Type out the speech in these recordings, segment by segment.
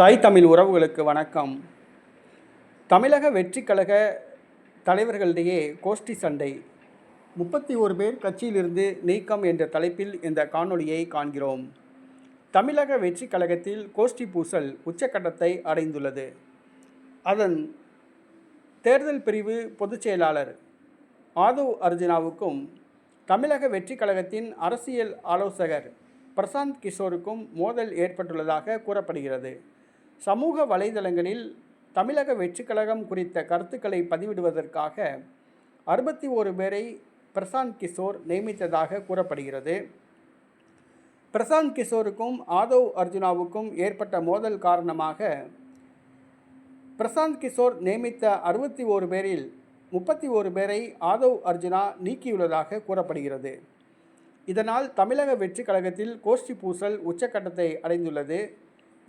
தாய் தமிழ் உறவுகளுக்கு வணக்கம். தமிழக வெற்றி கழக தலைவர்களிடையே கோஷ்டி சண்டை. முப்பத்தி ஒரு பேர் கட்சியிலிருந்து நீக்கம் என்ற தலைப்பில் இந்த காணொளியை காண்கிறோம். தமிழக வெற்றி கழகத்தில் கோஷ்டி பூசல் உச்சக்கட்டத்தை அடைந்துள்ளது. அதன் தேர்தல் பிரிவு பொதுச் செயலாளர் ஆதவ் அர்ஜுனாவுக்கும் தமிழக வெற்றி கழகத்தின் அரசியல் ஆலோசகர் பிரசாந்த் கிஷோருக்கும் மோதல் ஏற்பட்டுள்ளதாக கூறப்படுகிறது. சமூக வலைதளங்களில் தமிழக வெற்றி கழகம் குறித்த கருத்துக்களை பதிவிடுவதற்காக அறுபத்தி ஒரு பேரை பிரசாந்த் கிஷோர் நியமித்ததாக கூறப்படுகிறது. பிரசாந்த் கிஷோருக்கும் ஆதவ் அர்ஜுனாவுக்கும் ஏற்பட்ட மோதல் காரணமாக பிரசாந்த் கிஷோர் நியமித்த அறுபத்தி ஓரு பேரில் முப்பத்தி ஓரு பேரை ஆதவ் அர்ஜுனா நீக்கியுள்ளதாக கூறப்படுகிறது. இதனால் தமிழக வெற்றி கழகத்தில் கோஷ்டி பூசல் உச்சக்கட்டத்தை அடைந்துள்ளது.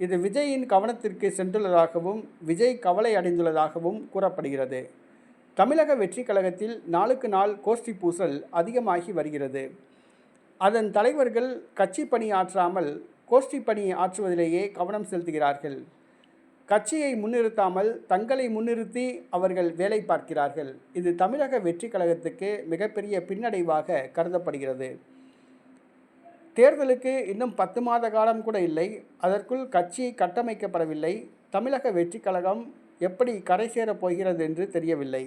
இது விஜயின் கவனத்திற்கு சென்றுள்ளதாகவும் விஜய் கவலை அடைந்துள்ளதாகவும் கூறப்படுகிறது. தமிழக வெற்றி கழகத்தில் நாளுக்கு நாள் கோஷ்டி பூசல் அதிகமாகி வருகிறது. அதன் தலைவர்கள் கட்சி பணி ஆற்றாமல் கோஷ்டி பணி ஆற்றுவதிலேயே கவனம் செலுத்துகிறார்கள். கட்சியை முன்னிறுத்தாமல் தங்களை முன்னிறுத்தி அவர்கள் வேலை பார்க்கிறார்கள். இது தமிழக வெற்றி கழகத்துக்கு மிகப்பெரிய பின்னடைவாக கருதப்படுகிறது. தேர்தலுக்கு இன்னும் பத்து மாத காலம் கூட இல்லை. அதற்குள் கட்சி கட்டமைக்கப்படவில்லை. தமிழக வெற்றி கழகம் எப்படி கரை சேரப் போகிறது என்று தெரியவில்லை.